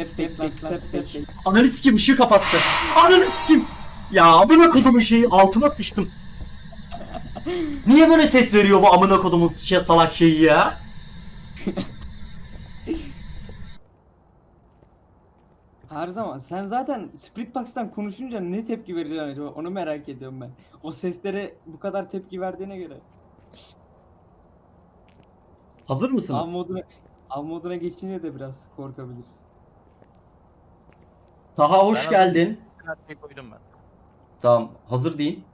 Step. Ananı sikim ışığı kapattı. Ananı sikim. Ya amına kodumun şeyi altıma sıçtım. Niye böyle ses veriyor bu amına kodumun şey, salak şeyi ya? Her zaman sen zaten Split Box'tan konuşunca ne tepki vereceksin acaba onu merak ediyorum ben. O seslere bu kadar tepki verdiğine göre. Hazır Av mısınız? moduna, av moduna geçince de biraz korkabilirsin. Taha hoş Ben geldin. Şeyi koydum ben. Tamam hazır deyin.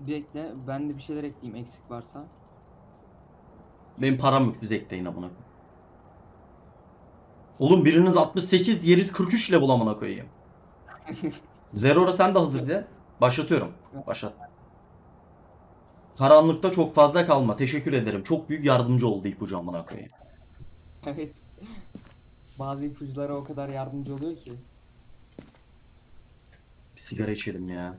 Bekle ben de bir şeyler ekleyeyim eksik varsa. Benim param yok düz ekleyin amına koyayım. Oğlum biriniz 68 diğeriz 43 level amına koyayım. Zerora sen de hazır de. Başlatıyorum. Başlat. Karanlıkta çok fazla kalma. Teşekkür ederim. Çok büyük yardımcı oldu ipucu amına koyayım. evet. Bazı ipuçlara o kadar yardımcı oluyor ki. Bir sigara içelim ya.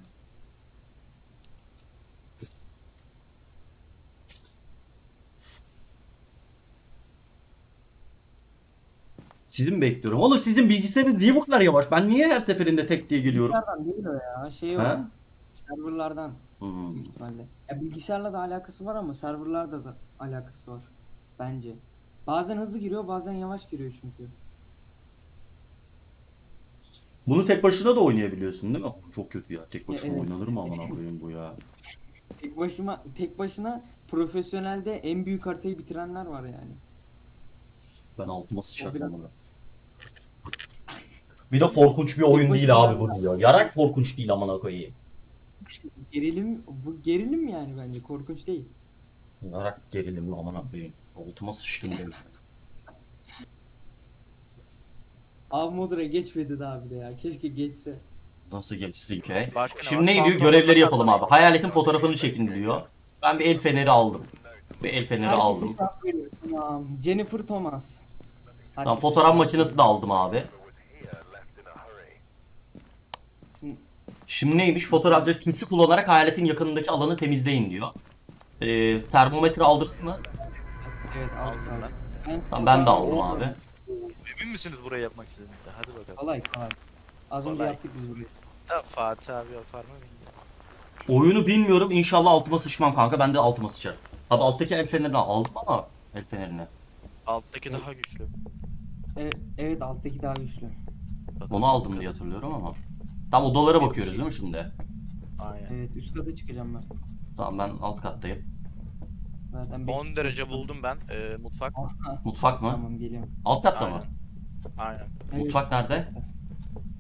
Sizi mi bekliyorum? Oğlum sizin bilgisayarınız niye bu kadar yavaş? Ben niye her seferinde tek diye geliyorum? Bilgisayardan değil o ya. Şey o. Ha? Serverlardan Hmm. ihtimalle. Ya bilgisayarla da alakası var ama serverlarda da alakası var. Bence. Bazen hızlı giriyor bazen yavaş giriyor çünkü. Bunu tek başına da oynayabiliyorsun değil mi? Çok kötü ya. Tek başına Evet. oynanır mı amına koyayım bu ya? Tek başıma tek başına profesyonelde en büyük haritayı bitirenler var yani. Ben altıma sıçarım biraz-. Bir de korkunç bir oyun değil abi bu diyor. Yarak korkunç değil amına koyayım. Gerilim bu gerilim yani bence korkunç değil. Yarak gerilimli amına koyayım. Altıma sıçtım benim. Av moduna geçmedi daha bir de ya. Keşke geçse. Nasıl geçsin ki? Başka ne Şimdi ne diyor? Görevleri yapalım abi. Hayaletin fotoğrafını çekin diyor. Ben bir el feneri aldım. Bir el feneri Herkes aldım. veriyor. Tamam. Jennifer Thomas. Tamam Herkes- fotoğraf makinesi de aldım abi. Şimdi neymiş? Fotoğrafta tümsü kullanarak hayaletin yakınındaki alanı temizleyin diyor. Ee, termometre aldınız mı? Evet aldım Tamam ben de aldım abi. Emin misiniz burayı yapmak istediğinizde? Hadi bakalım. Kolay kolay. Az önce Kolay. yaptık biz burayı. Da Fatih abi yapar mı bilmiyorum. Oyunu bilmiyorum. İnşallah altıma sıçmam kanka. Ben de altıma sıçarım. Tabi alttaki el fenerini aldım ama el fenerini. Alttaki daha güçlü. Evet, evet alttaki daha güçlü. Onu aldım diye hatırlıyorum ama. Tam odalara bakıyoruz değil mi şimdi? Aynen. Evet üst kata çıkacağım ben. Tamam ben alt kattayım. Zaten 10 derece buldum ben. Ee, mutfak. Aha, Mutfak mı? Tamam geliyorum. Alt katta mı? Aynen. Evet, Mutfak nerede?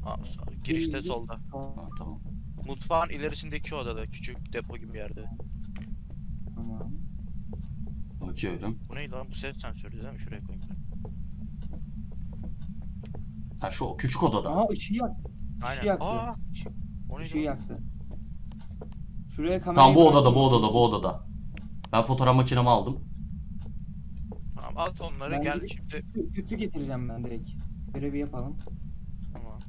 Aa, girişte solda. Tamam. Ha, tamam. Mutfağın ilerisindeki odada. Küçük depo gibi bir yerde. Tamam. Bakıyorum. Bu neydi lan? Bu ses sensörü değil mi? Şuraya koyayım ben. Ha şu küçük odada. Aha ışığı yak. Aynen. yaktı. Aa! O neydi Işığı lan? yaktı. Şuraya kamerayı Tamam bu odada bu odada bu odada. Ben fotoğraf makinemi aldım. At onları Ben gel direkt- şimdi. Tüplü getireceğim ben direkt. Görevi yapalım. Tamam.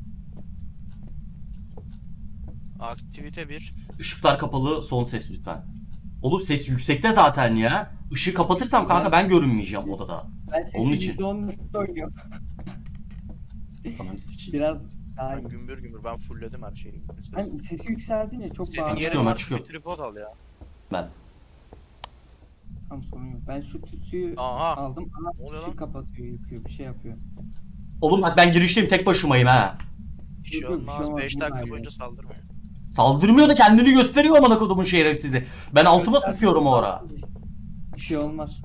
Aktivite 1. Işıklar kapalı son ses lütfen. Oğlum ses yüksekte zaten ya. Işığı kapatırsam kanka ben görünmeyeceğim odada. Ben sesi Onun için. %10'da oynuyorum. Ananı sikeyim. Biraz daha Ben iyi. gümbür gümbür ben fullledim her şeyi. Ben sesi yükseltince çok Senin bağırıyor. çıkıyorum, yerin ben var bir çıkıyorum. tripod al ya. Ben. Tam sorun yok. Ben şu tütsüyü Aha. aldım. Ama Ne oluyor kapatıyor, yıkıyor, bir şey yapıyor. Oğlum bak ben girişteyim tek başımayım ha. Bir şey Yok, yok, bir şey olmaz. olmaz, 5 bu dakika boyunca saldırmıyor. Saldırmıyor da kendini gösteriyor amına kodumun şerefsizi. Ben altıma sıkıyorum o ara. Bir şey olmaz.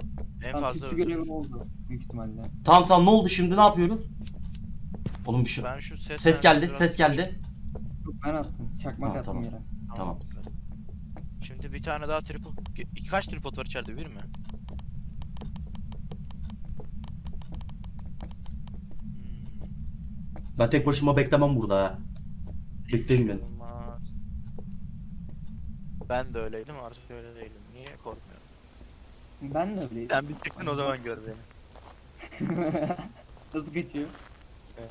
En Tam fazla tütsü öldürür. görevi oldu büyük ihtimalle. Tamam tamam ne oldu şimdi ne yapıyoruz? Oğlum bir şey. Ben şu ses Ses geldi sensörü ses geldi. Yok ben attım. Çakmak Ha, attım tamam. yere. Tamam. Şimdi bir tane daha tripod. Ge- Kaç tripod var içeride? Bir mi? Hmm, Ben tek başıma beklemem burada ha. Bekleyin beni. olmaz. Ben de öyleydim artık öyle değilim. Niye korkmuyorum? Ben de öyleydim. Sen bir çıktın o zaman gör beni. Nasıl kaçıyor? Evet.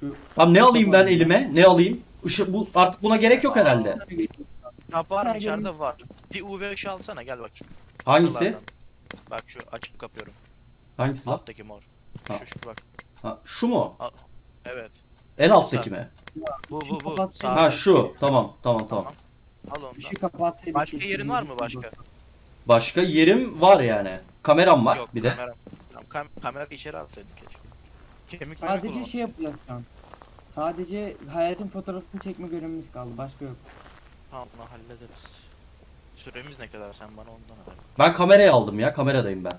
Şu Tamam ne alayım ben elime? Ne alayım? Işık bu artık buna gerek yok herhalde. Kapağın Sen içeride var. Bir UV ışığı alsana gel bak şu. Hangisi? Bak şu açıp kapıyorum. Hangisi lan? Alttaki mor. Ha. Şu şu bak. Ha, şu mu? Evet. En alttaki mi? Bu bu bu. Kapat- Sağ. Ha şu. Tamam tamam tamam. Tamam. Al ondan. Işığı kapatsaydık. Başka keşke. yerin var mı başka? Başka yerim var yani. Kameram var Yok bir de. kamera. Tamam, kam kamerayı içeri alsaydık keşke. Kemik Sadece şey yapacağız şu an. Sadece hayatın fotoğrafını çekme görevimiz kaldı. Başka yok. Tamam bunu hallederiz. Süremiz ne kadar sen bana ondan haber. ver. Ben kamerayı aldım ya. Kameradayım ben.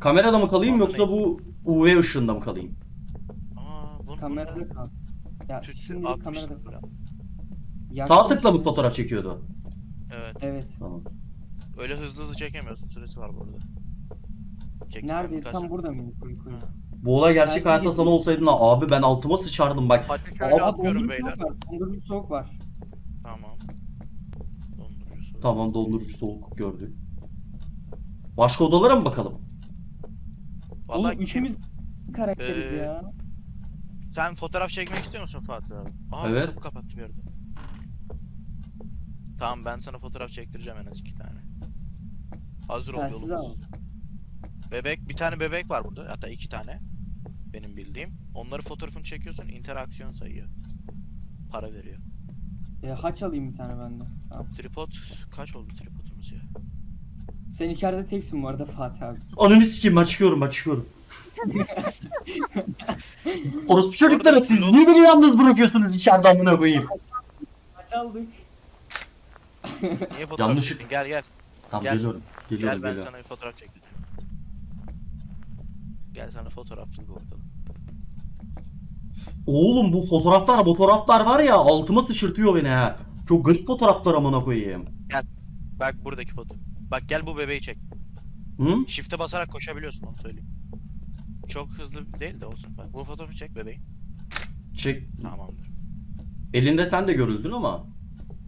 Kamerada mı kalayım Vallahi yoksa bu UV ışığında mı kalayım? Aa bunu Kamerada kal. Ya Tütsü şimdi 60 kamerada. Sağ tıkla mı fotoğraf çekiyordu? Evet. Evet. Tamam. Öyle hızlı hızlı çekemiyorsun. Süresi var burada. Çektim Nerede? birkaç- Tam burada mıydı? Koy koy. Ha. Bu olay gerçek hayatta gibi. sana olsaydı da abi ben altıma sıçardım bak. Hadi şöyle Aa, atıyorum dondurucu beyler. soğuk var. Soğuk var. Tamam. Dondurucusu. Tamam dondurucu soğuk gördük. Başka odalara mı bakalım? Vallahi Oğlum kim- üçümüz karakteriz Ee, ya. Sen fotoğraf çekmek istiyor musun Fatih abi? Aa Evet. kapı kapattı bir yerde. Tamam ben sana fotoğraf çektireceğim en az iki tane. Hazır ol Telsiz yolumuz. Bebek, bir tane bebek var burada. Hatta iki tane. Benim bildiğim. Onları fotoğrafını çekiyorsun, interaksiyon sayıyor. Para veriyor. E, haç alayım bir tane bende. Tamam. Tripod, kaç oldu tripodumuz ya? Sen içeride teksin bu arada Fatih abi. Ananı sikeyim ben çıkıyorum ben çıkıyorum. Orospu çocukları siz niye beni yalnız bırakıyorsunuz içeride amına koyayım? Haç aldık. Niye fotoğraf Yanlışlık- çektin? Gel gel. Tamam Gel. geliyorum. Geliyorum Gel ben geliyorum. sana bir fotoğraf çektireceğim. Gel sana fotoğrafçılık ortada. Oğlum bu fotoğraflar fotoğraflar var ya altıma sıçırtıyor beni ha. Çok garip fotoğraflar amına koyayım. Bak buradaki foto. Bak gel bu bebeği çek. Hı? Shift'e basarak koşabiliyorsun onu söyleyeyim. Çok hızlı değil de olsun. Bak bu fotoğrafı çek bebeğin. Çek. Tamamdır. Elinde sen de görüldün ama.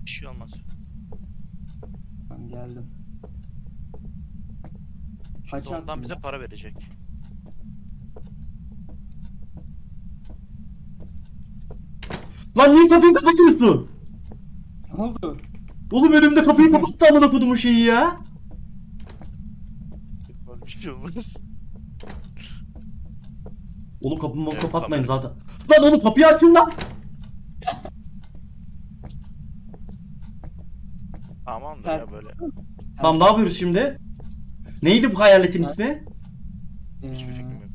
Bir şey olmaz. Tamam geldim. Şimdi Kaç ondan attın bize para verecek. Lan niye kapıyı kapatıyorsun? Ne oldu? Oğlum önümde kapıyı kapattı amına kodumun şeyi ya. Bir şey olmaz. Oğlum kapımı Evet, kapatmayın zaten. Lan oğlum kapıyı açın lan. Tamamdır Ter- ya böyle. Tamam ne yapıyoruz şimdi? Neydi bu hayaletin ismi? Hiçbir fikrim Ee, yok.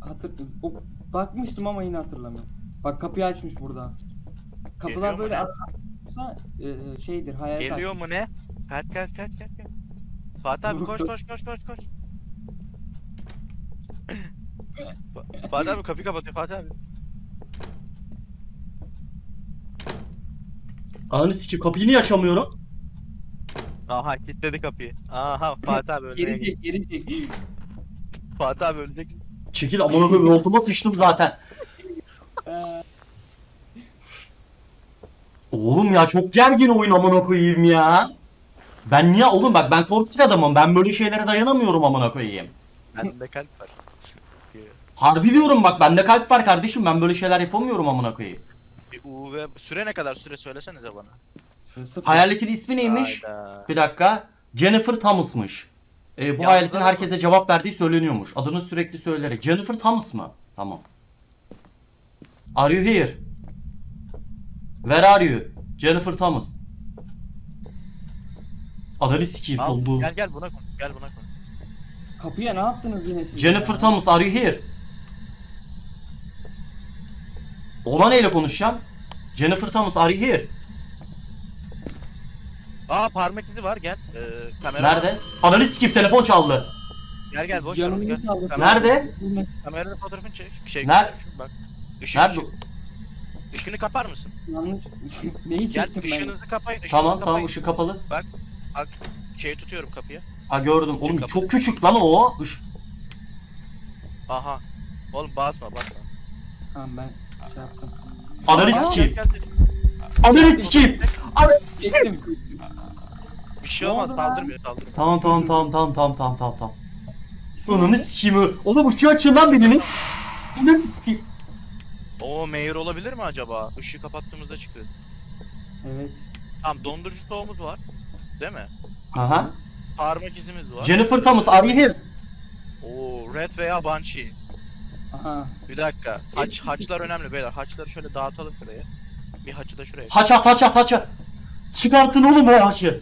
hatır... o, bakmıştım ama yine hatırlamıyorum. Bak kapıyı açmış burada. Kapılar Geliyor mu böyle ne? açılsa e, şeydir hayal Geliyor mu ne? Kaç kaç kaç kaç kaç. Fatih abi koş koş koş koş koş. Fa- Fatih abi kapıyı kapatıyor Fatih abi. Ananı sikeyim kapıyı niye açamıyorum? Aha kilitledi kapıyı. Aha Fatih abi Geri çek geri çek. Fatih abi ölecek. Çekil amına koyayım altıma sıçtım zaten. Oğlum ya çok gergin oyun amına koyayım ya. Ben niye oğlum bak ben korkak adamım. Ben böyle şeylere dayanamıyorum amına koyayım. Bende kalp var. Harbi diyorum bak bende kalp var kardeşim. Ben böyle şeyler yapamıyorum amına koyayım. Bir UV süre ne kadar süre söylesenize bana. Hayaletin ismi neymiş? Hayda. Bir dakika. Jennifer Thomas'mış. Ee, bu Ya hayaletin herkese cevap verdiği söyleniyormuş. Adını sürekli söyleyerek. Jennifer Thomas mı? Tamam. Are you here? Where are you? Jennifer Thomas. Adını sikeyim Al, soldu. gel gel buna konuş. Gel buna konuş. Kapıya ne yaptınız yine siz Jennifer ya? Thomas are you here? Ona neyle konuşacağım? Jennifer Thomas are you here? Aa parmak izi var gel. Ee, kamera Nerede? Ananı sikeyim telefon çaldı. Gel gel boş ver gel. Nerede? Kameranın fotoğrafını çek. Şey, Nerede? Bak. Işık, Nerede? ışık. Işığını kapar mısın? Yanlış. Neyi Gel çektim ben? ışığınızı kapayın. ışığınızı Tamam tamam kapayın. ışık kapalı. Şeyi tutuyorum kapıya. Ha gördüm. Oğlum kapalı. çok küçük lan o. Iş- Aha. Oğlum basma basma. Tamam ben şey yaptım. Ananı Aa, Gel, sikeyim. gel, gel. Ananı sikeyim. Çektim. Bir şey Ne olmaz oldu lan? saldırmıyor saldırmıyor. Tamam tamam tamam tamam tamam tamam tamam tamam. Ananı sikeyim. Oğlum ışığı açın lan birinin. Ananı sikeyim. Oo mayor olabilir mi acaba? Işığı kapattığımızda çıktı. Evet. Tamam dondurucu soğumuz var. Değil mi? Aha. Parmak izimiz var. Jennifer Thomas are you here? Oo Red veya Banshee. Aha. Bir dakika. Haç, haçlar önemli beyler. Haçları şöyle dağıtalım şuraya. Bir haçı da şuraya. Haç at haç at haç at. Çıkartın oğlum o haçı.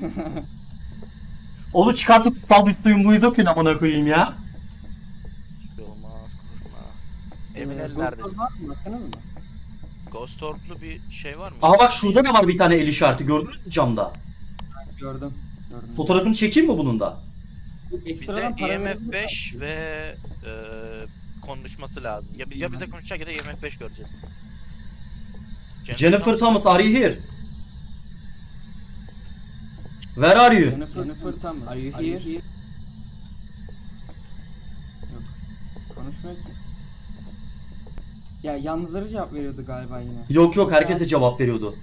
Onu çıkartıp sabitliğin buydu ki amına koyayım ya. Hiçbir şey olmaz korkma. Emin el Ghost'lar neredesin? var mı? Baktınız mı? Ghost Orb'lu bir şey var mı? Aha bak şurada da var bir tane el işareti gördünüz mü camda? Gördüm. Gördüm. Fotoğrafını çekeyim mi bunun da? Bir de Ekstradan para EMF verebilir 5 ve e, konuşması lazım. Ya, ya bize konuşacak ya da EMF 5 göreceğiz. Jennifer Thomas are you here? Where are you? Jennifer, Jennifer Thomas. Are you here? Yok. Konuşmuyor ki. Ya yalnızları cevap veriyordu galiba yine. Yok yok herkese cevap veriyordu.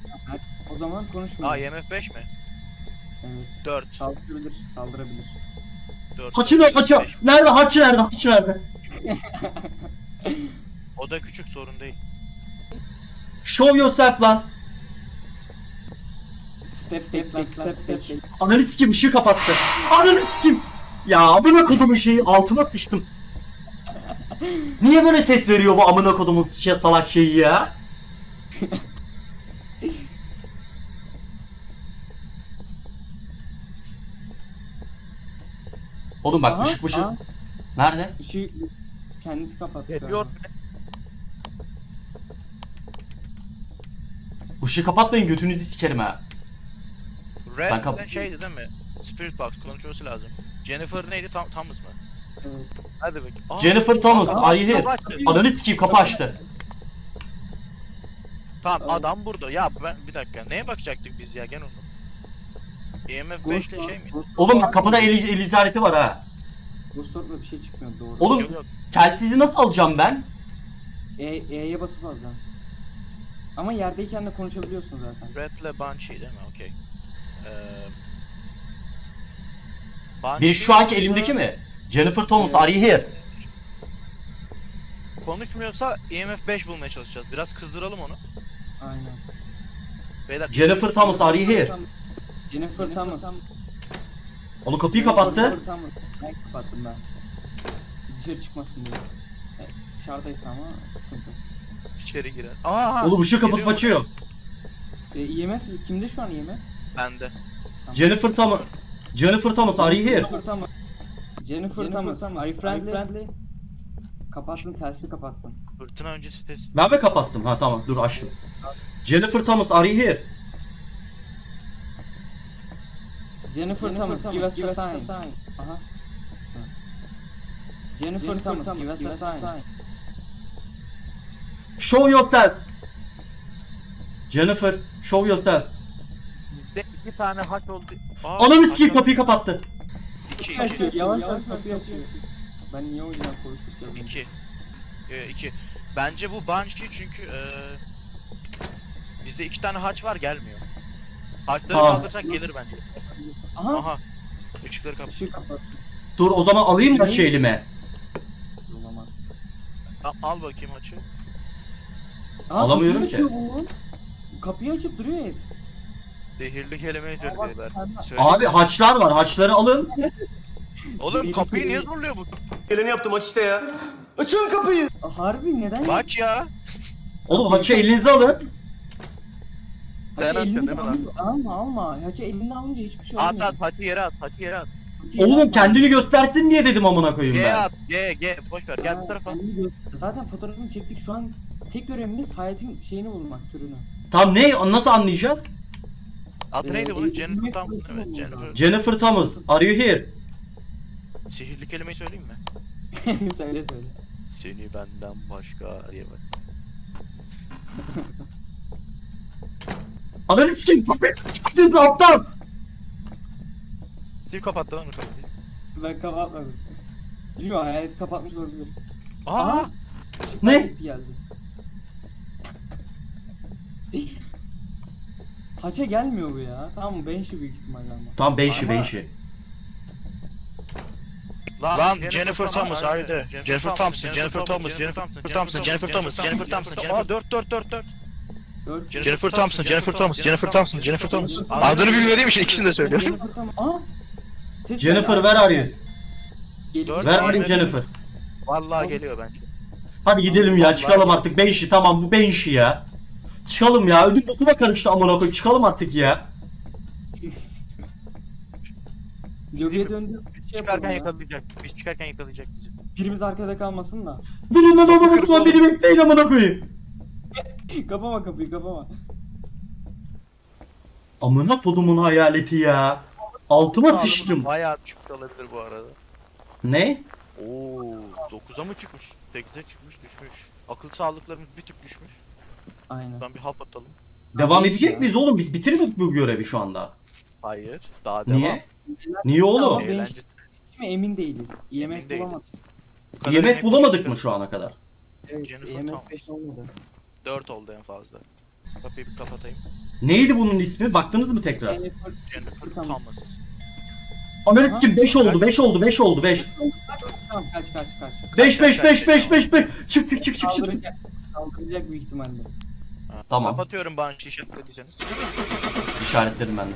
O zaman konuşmuyor. Aa EMF 5 mi? Evet. 4. Saldırabilir, saldırabilir. 4. Haçı ne haçı? Nerede haçı nerede haçı nerede? O da küçük sorun değil. Show yourself lan. Step step step step step step. Ananı sikim ışığı kapattı. Ananı sikim. Ya amına kodumun şeyi altıma sıçtım. Niye böyle ses veriyor bu amına kodumun şey salak şeyi ya? Oğlum bak Aha, ışık ışık. aha, Nerede? Işığı kendisi kapattı. Geliyor. Işığı kapatmayın götünüzü sikerim ha. Red Ben kap- de şeydi değil mi? Spirit Box konuşması lazım. Jennifer neydi? Tam Thomas mı? Hadi bakayım. Aa, Jennifer Thomas, Aa, are you here? bak- Ananı sikeyim kapı açtı. Tamam adam burada. Ya ben bir dakika. Neye bakacaktık biz ya gel onu. EMF 5 ile şey miydi? Oğlum bak kapıda el, el işareti var ha. Ghostword'la bir şey çıkmıyor doğru. Oğlum Yok yok. telsizi nasıl alacağım ben? E, E'ye basıp alacaksın. Ama yerdeyken de konuşabiliyorsun zaten. Red ile Banshee değil mi? Okey. Ee, Banshee Bir şu anki elimdeki mi? Jennifer Thomas, are you here? Konuşmuyorsa EMF 5 bulmaya çalışacağız. Biraz kızdıralım onu. Aynen. Beyler Jennifer Thomas, are you here? Jennifer Thomas. Onu kapıyı kapattı. Jennifer Thomas. Ben kapattım ben. Dışarı çıkmasın diye. Evet, dışarıdaysa ama sıkıntı. içeri girer. Aha. Oğlum ışığı kapatıp geliyor. açıyor. E, IMF kimde şu an IMF? Bende. Tamam. Jennifer Thomas, Jennifer Thomas, are you here? Jennifer Thomas. Jennifer, Thomas. Are you friendly? Kapattın, tersi kapattın. Fırtına öncesi test. Ben mi kapattım? Ha tamam dur açtım. Jennifer Thomas, are you here? Jennifer, Thomas, give us the sign. Aha. Jennifer, Thomas, give us the sign. Show yourself. Jennifer, show yourself. Bizde iki tane haç oldu. Aa, Ananı sikeyim kapıyı kapattı. İki, Kapıyı açıyor, iki. yavaş yavaş kapıyı açıyor. Ben niye o yüzden konuştuk ya? İki. Ee, iki. Bence bu Banshee çünkü ee, bizde iki tane haç var gelmiyor. Haçları Tamam. kaldırsak gelir bence. Aha. Aha. Işıkları kapat. Dur o zaman alayım mı açı elime? Olamaz. Al, al bakayım haçı. Aa, Alamıyorum kapıyı ki. açıyor bu. Kapıyı açıp duruyor. Zehirli kelimeyi Söyle. Abi haçlar var haçları alın. Oğlum kapıyı niye zorluyor bu? Geleni yaptım aç işte ya. Açın kapıyı. Harbi neden? Aç ya. Oğlum haçı elinize alın. Ben Hacı elini değil mi lan? alınca- Alma alma. Hacı elini alınca hiçbir şey At olmuyor. at haçı yere at. Haçı yere at. Hacı Oğlum kendini göstersin diye dedim amına koyayım G ben. at. G G. Boş ver. Gel bu tarafa. kendini Zaten fotoğrafını çektik şu an tek görevimiz hayatın şeyini bulmak türünü. Tam ne nasıl anlayacağız? Adı Ee, neydi bunun? e, Jennifer Thompson evet. Jennifer. Jennifer Thomas, are you here? Sihirli kelimeyi söyleyeyim mi? söyle söyle. Seni benden başka diye bak. Ananı sikeyim kapıyı çıktınız aptal. Kim kapattı lan kapıyı? Ben kapatmadım. Bilmiyorum hayalet kapatmış olabilir. Aa! Aha! Ne? Geldi. Haça gelmiyor bu ya. Tamam Banshee büyük ihtimalle ama. Tamam Beyşi Ama- Beyşi. Lan Jennifer Thomas are you there? Jennifer Thompson, Jennifer Thomas, Jennifer Thompson, Jennifer Thomas, Jennifer Thompson, Aa 4 4 4 4. Dört. Jennifer Thompson, Jennifer Thomas, Jennifer Thompson, Jennifer Thomas. Adını bilmediğim için ikisini de söylüyorum. Jennifer Thomas. Aa! Ses Jennifer geldi. where are you? Geliyor. Ver tane alayım bebek- Jennifer. Vallahi geliyor bence. Hadi gidelim ya çıkalım artık. Ben işi tamam bu ben işi ya. Çıkalım ya. Ödüm bokuma karıştı amına koyayım. Çıkalım artık ya. Lobiye döndü. Biz Şey çıkarken yapalım ya. yakalayacak. Biz çıkarken yakalayacak bizi. Birimiz arkada kalmasın da. Durun lan oğlum Osman beni bekleyin amına koyayım. kapama kapıyı kapama. Amına kodumun hayaleti ya. Altıma sıçtım. Bayağı düşük olabilir bu arada. Ne? Oo, 9'a mı çıkmış? 8'e çıkmış, düşmüş. Akıl sağlıklarımız bir tık düşmüş. Aynen. Buradan bir hap atalım. Devam edecek ya. miyiz oğlum? Biz bitirmedik bu görevi şu anda. Hayır, daha devam. Niye? Niye oğlum? Eğlence. Emin değiliz. Yemek Emin değiliz. bulamadık. Bu kadar Yemek emek bulamadık mı şu ana kadar? Evet, Jennifer yemek Thomas. beş olmadı. 4 oldu en fazla. Kapıyı bir kapatayım. Neydi bunun ismi? Baktınız mı tekrar? Jennifer Jennifer Thomas. Thomas. Ananı sikim 5 oldu 5 oldu 5 oldu 5. Tamam kaç kaç kaç. 5 5 5 5 5 5 çık çık çık çık çık. Saldıracak. Büyük ihtimalle. Ha, Tamam. Kapatıyorum Banshee işaretlediyseniz. İşaretledim ben de.